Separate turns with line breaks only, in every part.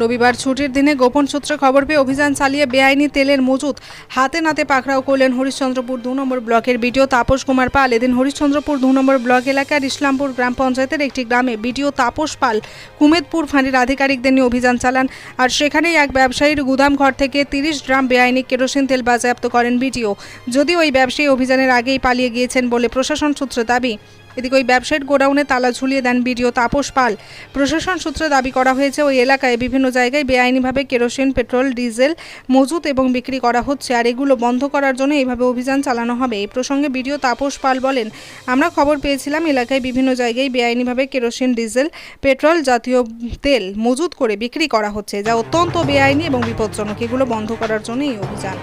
রবিবার ছুটির দিনে গোপন সূত্রে খবর পেয়ে অভিযান চালিয়ে বেআইনি তেলের মজুত হাতে নাতে পাকড়াও করলেন হরিশ্চন্দ্রপুর দু নম্বর ব্লকের বিডিও তাপস কুমার পাল। এদিন হরিশ্চন্দ্রপুর দু নম্বর ব্লক এলাকার ইসলামপুর গ্রাম পঞ্চায়েতের একটি গ্রামে বিডিও তাপস পাল কুমেদপুর ফাঁড়ির আধিকারিকদের নিয়ে অভিযান চালান আর সেখানেই এক ব্যবসায়ীর গুদাম ঘর থেকে তিরিশ গ্রাম বেআইনি কেরোসিন তেল বাজেয়াপ্ত করেন বিডিও। যদিও ওই ব্যবসায়ী অভিযানের আগেই পালিয়ে গিয়েছেন বলে প্রশাসন সূত্রে দাবি। এদিকে ওই ব্যবসায়ীর গোডাউনে তালা ঝুলিয়ে দেন বিডিও তাপস পাল। প্রশাসন সূত্রে দাবি করা হয়েছে, ওই এলাকায় বিভিন্ন জায়গায় বেআইনিভাবে কেরোসিন, পেট্রোল, ডিজেল, মজুত এবং বিক্রি করা হচ্ছে আর এগুলো বন্ধ করার জন্য এইভাবে অভিযান চালানো হবে। এই প্রসঙ্গে বিডিও তাপস পাল বলেন, আমরা খবর পেয়েছিলাম এলাকায় বিভিন্ন জায়গায় বেআইনিভাবে কেরোসিন, ডিজেল, পেট্রোল জাতীয় তেল মজুত করে বিক্রি করা হচ্ছে, যা অত্যন্ত বেআইনি এবং বিপজ্জনক। এগুলো বন্ধ করার জন্য এই অভিযান।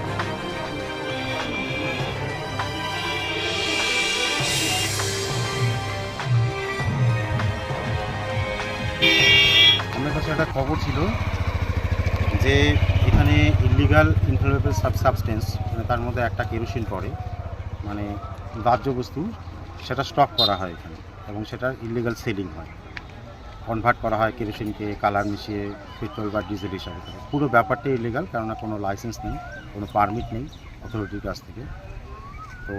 কাছে একটা খবর ছিল যে এখানে ইলিগাল ইনফ্লেমেবল সাব সাবস্টেন্স মানে তার মধ্যে একটা কেরোসিন পড়ে মানে দাহ্য বস্তু, সেটা স্টক করা হয় এখানে এবং সেটার ইলিগাল সেলিং হয়। কনভার্ট করা হয় কেরোসিনকে, কালার মিশিয়ে, পেট্রোল বা ডিজেল হিসাবে পুরো ব্যাপারটাই ইলিগাল কেননা কোনো লাইসেন্স নেই, কোনো পারমিট নেই অথরিটির কাছ থেকে। তো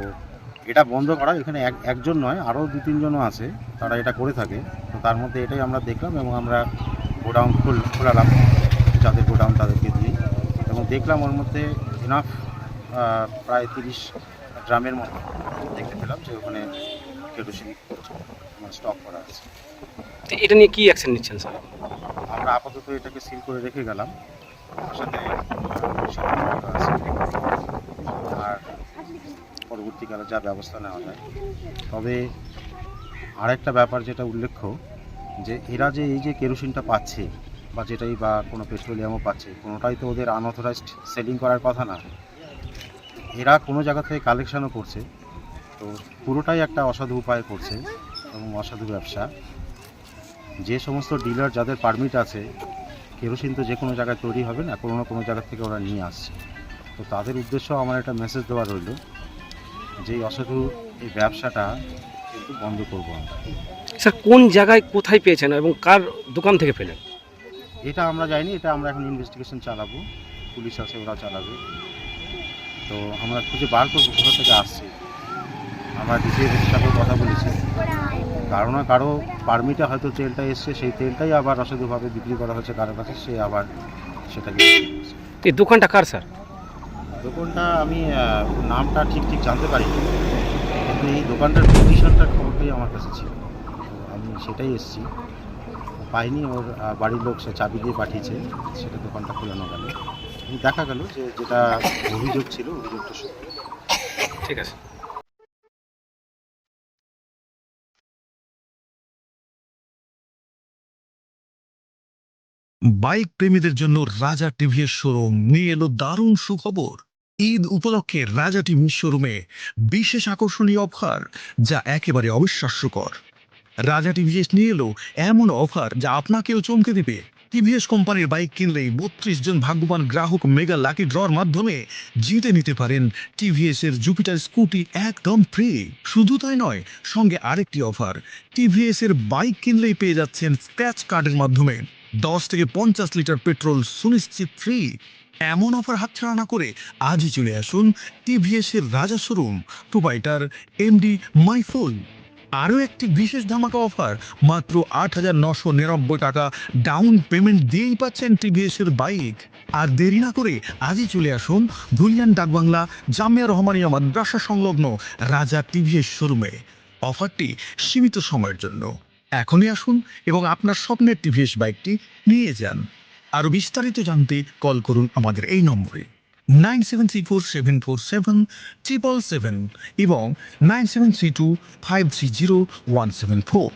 এটা বন্ধ করা, এখানে এক একজন নয়, আরও দু তিনজনও আছে, তারা এটা করে থাকে। তো তার মধ্যে এটাই আমরা দেখলাম এবং আমরা গোডাউন খোল খোলালাম যাদের গোডাউন তাদেরকে দিয়ে। এবং দেখলাম ওর মধ্যে ইনাফ প্রায় তিরিশ ড্রামের মতো দেখতে পেলাম যে ওখানে কেরোসিন স্টক করা আছে।
এটা নিয়ে কী অ্যাকশন নিচ্ছেন স্যার
আমরা আপাতত এটাকে সিল করে রেখে গেলাম। সাথে। আর পরবর্তীকালে যা ব্যবস্থা নেওয়া যায়। তবে আরেকটা ব্যাপার যেটা উল্লেখ্য যে এরা যে এই যে কেরোসিনটা পাচ্ছে বা যেটাই বা কোনো পেট্রোলিয়ামও পাচ্ছে, কোনোটাই তো ওদের আনঅথরাইজড সেলিং করার কথা না। এরা কোনো জায়গা থেকে কালেকশানও করছে। তো পুরোটাই একটা অসাধু উপায় করছে এবং অসাধু ব্যবসা। যে সমস্ত ডিলার যাদের পারমিট আছে, কেরোসিন তো যে কোনো জায়গায় তৈরি হবে না, কোনো না কোনো জায়গা থেকে ওরা নিয়ে আসছে। তো তাদের উদ্দেশ্য আমার একটা মেসেজ দেওয়া রইল যে অসাধু এই ব্যবসাটা কিন্তু বন্ধ করব আমরা।
স্যার কোন জায়গায় কোথায় পেয়েছেন এবং কার দোকান থেকে পেলেন?
এটা আমরা যাইনি এটা আমরা এখন ইনভেস্টিগেশন চালাবো। পুলিশ আছে ওরা চালাবে। তো আমরা খুঁজে বার করব কোথা থেকে আসছে। আমরা ডিসিএসের সাথে কথা বলেছি। কারও না কারও পারমিটে হয়তো তেলটা এসছে সেই তেলটাই আবার অসাধুভাবে বিক্রি করা হচ্ছে কারও কাছে সে আবার সেটাকে
এই দোকানটা কার স্যার?
দোকানটা আমি নামটা ঠিক ঠিক জানতে পারি কিন্তু এই দোকানটার পজিশনটার খবরটাই আমার কাছে ছিল। আমি সেটাই এসেছি। পাইনি ওর বাড়ির লোক সে চাবি দিয়ে পাঠিয়েছে। সেটা দোকানটা খোলানো গেল। দেখা গেল যে যেটা অভিযোগ ছিল অভিযোগটা সত্যি।
ঠিক আছে।
বাইক প্রেমীদের জন্য রাজা টিভির শোরুম নিয়ে এলো দারুণ সুখবর। ঈদ উপলক্ষে রাজা টিভি শোরুমে বিশেষ আকর্ষণীয় অফার, যা একেবারে অবিশ্বাস্যকর। রাজা টিভিএস নিয়ে এলো এমন অফার, যা আপনাকেও চমকে দেবে। টিভিএস কোম্পানির বাইক কিনলেই বত্রিশ জন ভাগ্যবান গ্রাহক মেগা লাকি ড্রর মাধ্যমে জিতে নিতে পারেন টিভিএস এর জুপিটার স্কুটি একদম ফ্রি। শুধু তাই নয়, সঙ্গে আরেকটি অফার টিভিএস এর বাইক কিনলেই পেয়ে যাচ্ছেন স্ক্র্যাচ কার্ডের মাধ্যমে। দশ থেকে পঞ্চাশ লিটার পেট্রোল সুনিশ্চিত ফ্রি। এমন অফার হাতছাড়া না করে আজই চলে আসুন টিভিএস এর রাজা শোরুম, প্রোভাইডার এমডি মাইফুল আরও একটি বিশেষ ধামাকা অফার, মাত্র আট হাজার নশো নিরানব্বই টাকা ডাউন পেমেন্ট দিয়েই পাচ্ছেন টিভিএস এর বাইক। আর দেরি না করে আজই চলে আসুন ধুলিয়ান ডাকবাংলা, জামিয়া রহমানিয়া মাদ্রাসা সংলগ্ন রাজা টিভিএস শোরুমে। অফারটি সীমিত সময়ের জন্য। এখনই আসুন এবং আপনার স্বপ্নের টিভিএস বাইকটি নিয়ে যান। আরও বিস্তারিত জানতে কল করুন আমাদের এই নম্বরে। Nine seven three four seven four seven triple seven এবং nine seven three two five three zero one seven four.